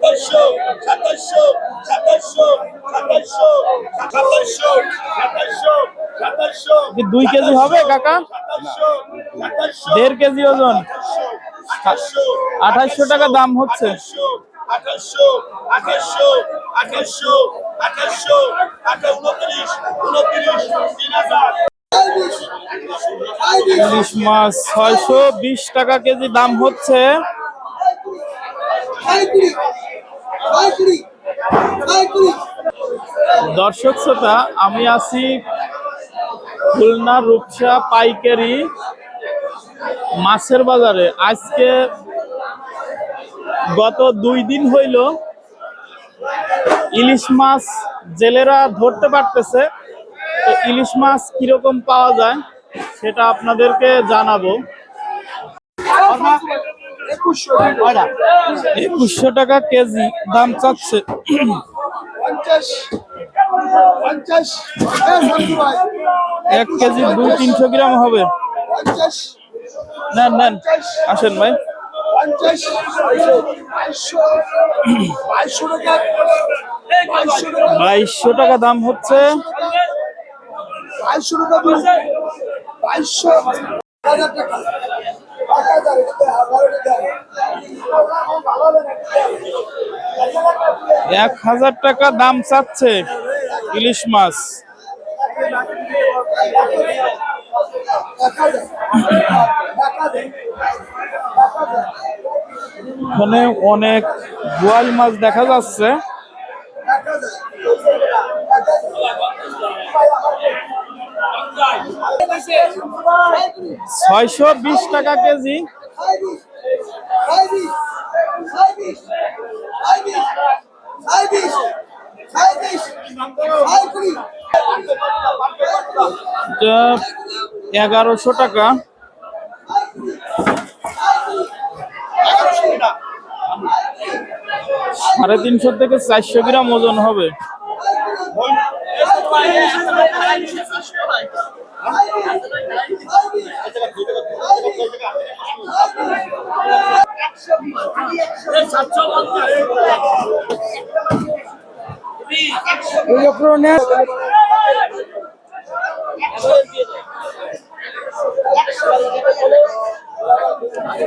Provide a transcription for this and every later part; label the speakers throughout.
Speaker 1: সাতাশশো সাতাশশো সাতাশশো সাতাশশো সাতাশশো সাতাশশো সাতাশশো
Speaker 2: দুই কেজি হবে কাকা? দেড় কেজি ওজন।
Speaker 1: আঠাশশো
Speaker 2: টাকা দাম হচ্ছে।
Speaker 1: আঠাশশো আঠাশশো আঠাশশো আঠাশশো আঠা উনত্রিশ উনত্রিশ তিন হাজার।
Speaker 2: ইলিশ মাছ ছয়শো বিশ টাকা কেজি দাম হচ্ছে। দর্শক শ্রোতা আমি আছি খুলনা রূপসা পাইকারি মাছের বাজারে। আজকে গত দুই দিন হইল ইলিশ মাছ জেলেরা ধরতে পারতেছে। তো ইলিশ মাছ কীরকম পাওয়া যায় সেটা আপনাদেরকে জানাব। একুশশো টাকা। কেজি দাম চাচ্ছে। এক কেজি দুই তিনশো গ্রাম হবে। নেন নেন। আসেন ভাই। বাইশশো টাকা। দাম হচ্ছে। এক হাজার টাকা দাম চাচ্ছে ইলিশ মাছ। এখানে অনেক বোয়াল মাছ দেখা যাচ্ছে। ছয়শো বিশ টাকা কেজি। এগারোশো টাকা। সাড়ে তিনশো থেকে চারশো গ্রাম ওজন হবে।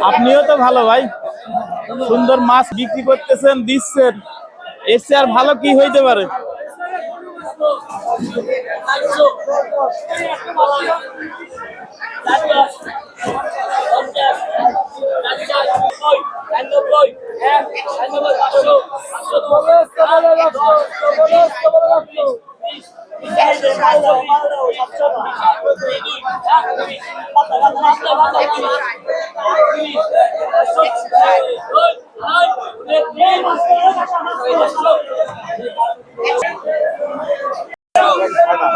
Speaker 2: আপনিও তো ভালো ভাই। সুন্দর মাছ বিক্রি করতেছেন, দিচ্ছেন। এসে আর ভালো কি হইতে পারে?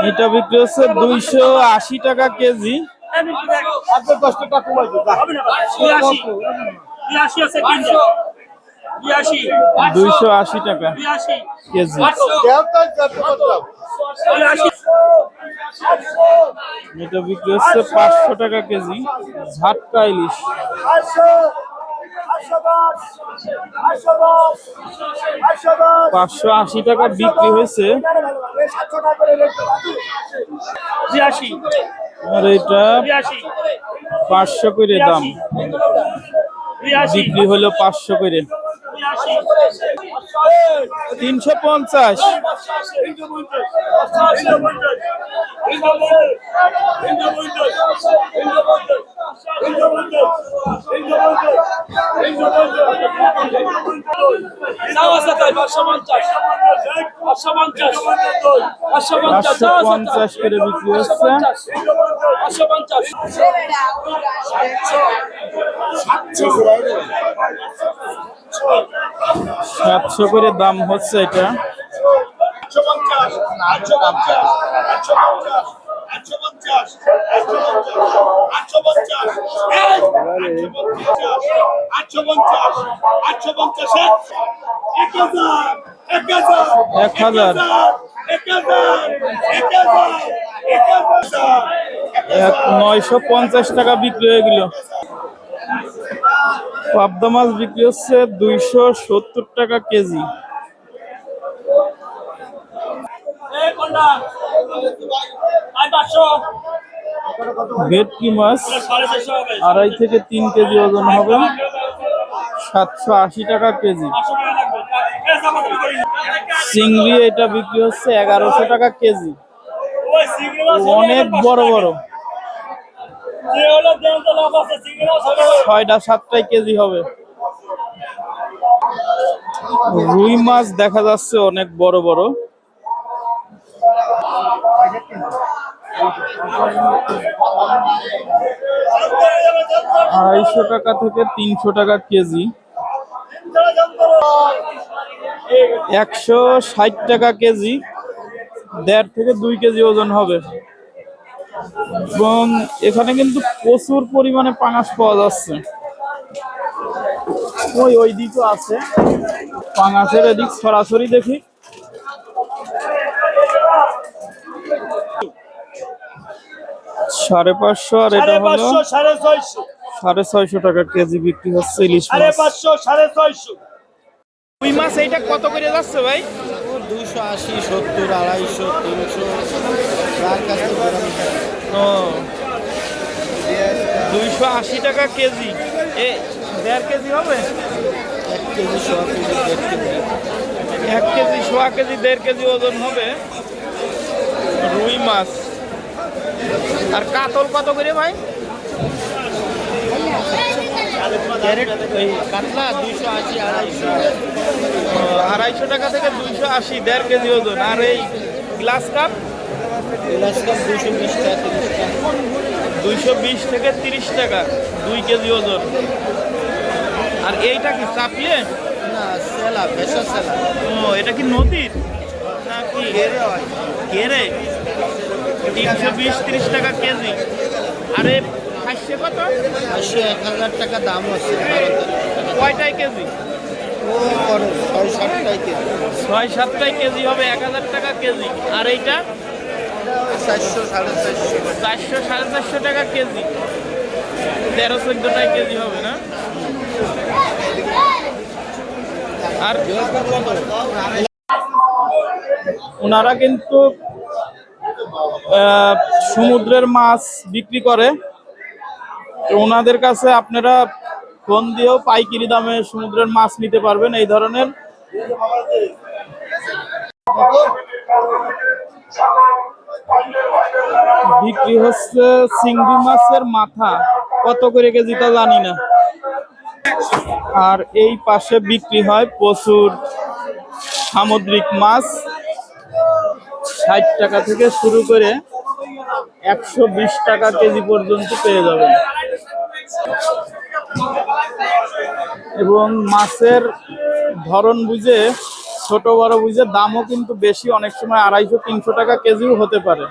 Speaker 2: এটা বিক্রি হচ্ছে দুইশো আশি টাকা কেজি। দুইশো আশি টাকা কেজি। এটা বিক্রি হচ্ছে পাঁচশো টাকা কেজি ঝাটকা ইলিশ। পাঁচশো আশি টাকা বিক্রি হয়েছে। আর এটা পাঁচশো করে দাম। বিক্রি হলো পাঁচশো করে। তিনশো পঞ্চাশ। পঞ্চাশ করে বিক্রি হচ্ছে। সাতশো করে দাম হচ্ছে এটা
Speaker 1: পঞ্চাশ পঞ্চাশ পঞ্চাশ পঞ্চাশ পঞ্চাশ পঞ্চাশ পঞ্চাশ এক হাজার এক হাজার
Speaker 2: এক হাজার
Speaker 1: এক হাজার
Speaker 2: নয়শো পঞ্চাশ টাকা বিক্রি হয়ে গেল। পাবদা মাছ বিক্রি হচ্ছে দুইশো সত্তর টাকা কেজি। ভেটকি মাছ আড়াই থেকে তিন কেজি ওজন হবে। সাতশো আশি টাকা কেজি। চিংড়ি এটা বিক্রি হচ্ছে এগারোশো টাকা কেজি। অনেক বড় বড়
Speaker 1: যে হলো দেন তো লাভ আছে সিঙ্গেল মাছ হলে
Speaker 2: ছয়টা সাতটাই কেজি হবে। রুই মাছ দেখা যাচ্ছে অনেক বড় বড়। আড়াইশো টাকা থেকে তিনশো টাকা কেজি। একশো ষাট টাকা কেজি, দেড় থেকে দুই কেজি ওজন হবে। এবং এখানে কিন্তু প্রচুর পরিমাণে পাঙাশ পাওয়া যাচ্ছে। ওই ওই দিকও আছে। পাঙাশের এদিক সরাসরি দেখি। সাড়ে পাঁচশো আর এটা
Speaker 1: সাড়ে
Speaker 2: হলো
Speaker 1: সাড়ে ছয়শো।
Speaker 2: সাড়ে ছয়শো টাকা কেজি বিক্রি হচ্ছে ইলিশ
Speaker 1: সাড়ে পাঁচশো সাড়ে ছয়শো।
Speaker 2: রুই মাছ এইটা কত করে যাচ্ছে ভাই?
Speaker 3: দুশো আশি সত্তর আড়াইশো তিনশো।
Speaker 2: ও। দুইশো আশি টাকা কেজি। এ দেড় কেজি হবে?
Speaker 3: এক কেজি ছ কেজি দেড় কেজি
Speaker 2: এক কেজি সোয়া কেজি দেড় কেজি ওজন হবে। রুই মাছ। আর কাতল কত করে ভাই?
Speaker 3: আড়াইশো
Speaker 2: টাকা থেকে দুইশো আশি দেড় কেজি ওজন। আর এই গ্লাস কাপ?
Speaker 3: গ্লাস কাপ দুশো বিশ টাকা তিরিশ টাকা।
Speaker 2: দুইশো বিশ থেকে তিরিশ টাকা দুই কেজি ওজন। আর এইটা কি চাপিয়ে
Speaker 3: না সেলা ভেসা সেলা।
Speaker 2: ও এটা কি নদীর? নাকি
Speaker 3: ঘেরে হয়।
Speaker 2: কেরে তিনশো বিশ তিরিশ টাকা কেজি। আরে খাসছে কত?
Speaker 3: আশি এক হাজার টাকা দাম আছে।
Speaker 2: কয়টাই কেজি?
Speaker 3: ছয় ষাটটাই কেজি।
Speaker 2: ছয় সাতটাই কেজি হবে এক হাজার টাকা কেজি। আর এইটা?
Speaker 3: চারশো, সাড়ে চারশো।
Speaker 2: টাকা কেজি। তেরো চোদ্দটাই কেজি হবে না? আর ওনারা কিন্তু সমুদ্রের মাছ বিক্রি করে। ওনাদের কাছে আপনারা ফোন দিয়েও পাইকারি দামে সমুদ্রের মাছ নিতে পারবেন এই ধরনের। বিক্রি হচ্ছে চিংড়ি মাছের মাথা। কত করে কেজি তা জানি না। আর এই পাশে বিক্রি হয় প্রচুর সামুদ্রিক মাছ। ষাট টাকা থেকে শুরু করে একশো বিশ টাকা কেজি পর্যন্ত পেয়ে যাবেন। এবং মাছের ধরন বুঝে ছোট বড় বুঝে দামও কিন্তু বেশি অনেক সময় আড়াইশো তিনশো টাকা কেজিও হতে পারে।